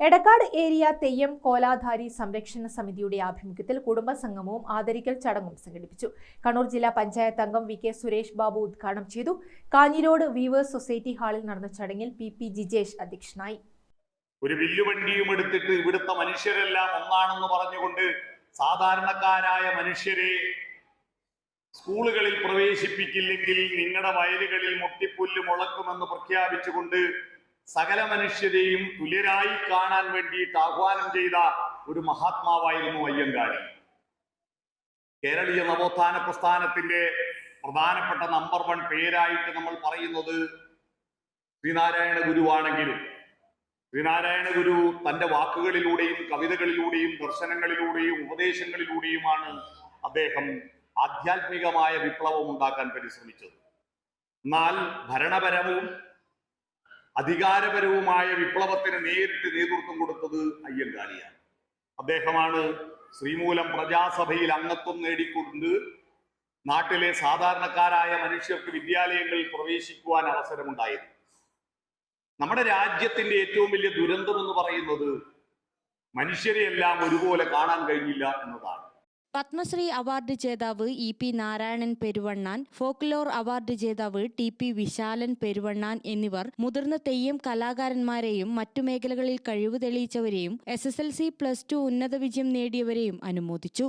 Edakkad area Theyyam കോലാധാരി സംരക്ഷണ സമിതിയുടെ ആഭിമുഖ്യത്തിൽ കുടുംബസംഗമവും ആദരിക്കൽ ചടങ്ങും സംഘടിപ്പിച്ചു. കണ്ണൂർ ജില്ലാ പഞ്ചായത്ത് അംഗം വി കെ സുരേഷ് ബാബു ഉദ്ഘാടനം ചെയ്തു. കാഞ്ഞിരോട് വീവേഴ്സ് സൊസൈറ്റി ഹാളിൽ നടന്ന ചടങ്ങിൽ പി പി ജിജേഷ് അധ്യക്ഷനായി. ഒരു വില്ലുവണ്ടിയും എടുത്തിട്ട് ഇവിടുത്തെ മനുഷ്യരെല്ലാം ഒന്നാണെന്ന് പറഞ്ഞുകൊണ്ട് സാധാരണക്കാരായ മനുഷ്യരെ സ്കൂളുകളിൽ പ്രവേശിപ്പിക്കില്ലെങ്കിൽ നിങ്ങളുടെ വയലുകളിൽ മുട്ടിപ്പുല്ല് മുളക്കുമെന്ന് പ്രഖ്യാപിച്ചുകൊണ്ട് സകല മനുഷ്യരെയും തുല്യരായി കാണാൻ വേണ്ടിയിട്ട് ആഹ്വാനം ചെയ്ത ഒരു മഹാത്മാവായിരുന്നു അയ്യങ്കാളി. കേരളീയ നവോത്ഥാന പ്രസ്ഥാനത്തിന്റെ പ്രധാനപ്പെട്ട നമ്പർ വൺ പേരായിട്ട് നമ്മൾ പറയുന്നത് ശ്രീനാരായണ ഗുരുവാണെങ്കിലും ശ്രീനാരായണ ഗുരു തന്റെ വാക്കുകളിലൂടെയും കവിതകളിലൂടെയും ദർശനങ്ങളിലൂടെയും ഉപദേശങ്ങളിലൂടെയുമാണ് അദ്ദേഹം ആധ്യാത്മികമായ വിപ്ലവം ഉണ്ടാക്കാൻ പരിശ്രമിച്ചത്. എന്നാൽ ഭരണപരവും അധികാരപരവുമായ വിപ്ലവത്തിന് നേരിട്ട് നേതൃത്വം കൊടുത്തത് അയ്യങ്കാളിയാണ്. അദ്ദേഹമാണ് ശ്രീമൂലം പ്രജാസഭയിൽ അംഗത്വം നേടിക്കൊണ്ട് നാട്ടിലെ സാധാരണക്കാരായ മനുഷ്യർക്ക് വിദ്യാലയങ്ങളിൽ പ്രവേശിക്കുവാൻ അവസരമുണ്ടായത്. നമ്മുടെ രാജ്യത്തിന്റെ ഏറ്റവും വലിയ ദുരന്തം എന്ന് പറയുന്നത് മനുഷ്യരെയെല്ലാം ഒരുപോലെ കാണാൻ കഴിഞ്ഞില്ല എന്നതാണ്. പത്മശ്രീ അവാർഡ് ജേതാവ് E P Narayanan Peruvannan folklore award ജേതാവ് ടി പി വിശാലൻ പെരുവണ്ണാൻ എന്നിവർ മുതിർന്ന തെയ്യം കലാകാരന്മാരെയും മറ്റു മേഖലകളിൽ കഴിവ് തെളിയിച്ചവരെയും S S L C plus two ഉന്നത വിജയം നേടിയവരെയും അനുമോദിച്ചു.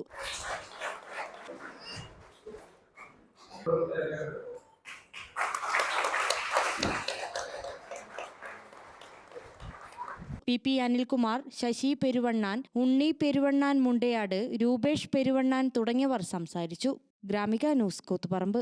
പി പി അനിൽകുമാർ ശശി പെരുവണ്ണാൻ ഉണ്ണി പെരുവണ്ണാൻ മുണ്ടയാട് രൂപേഷ് പെരുവണ്ണാൻ തുടങ്ങിയവർ സംസാരിച്ചു. ഗ്രാമിക ന്യൂസ് കൂത്തുപറമ്പ്.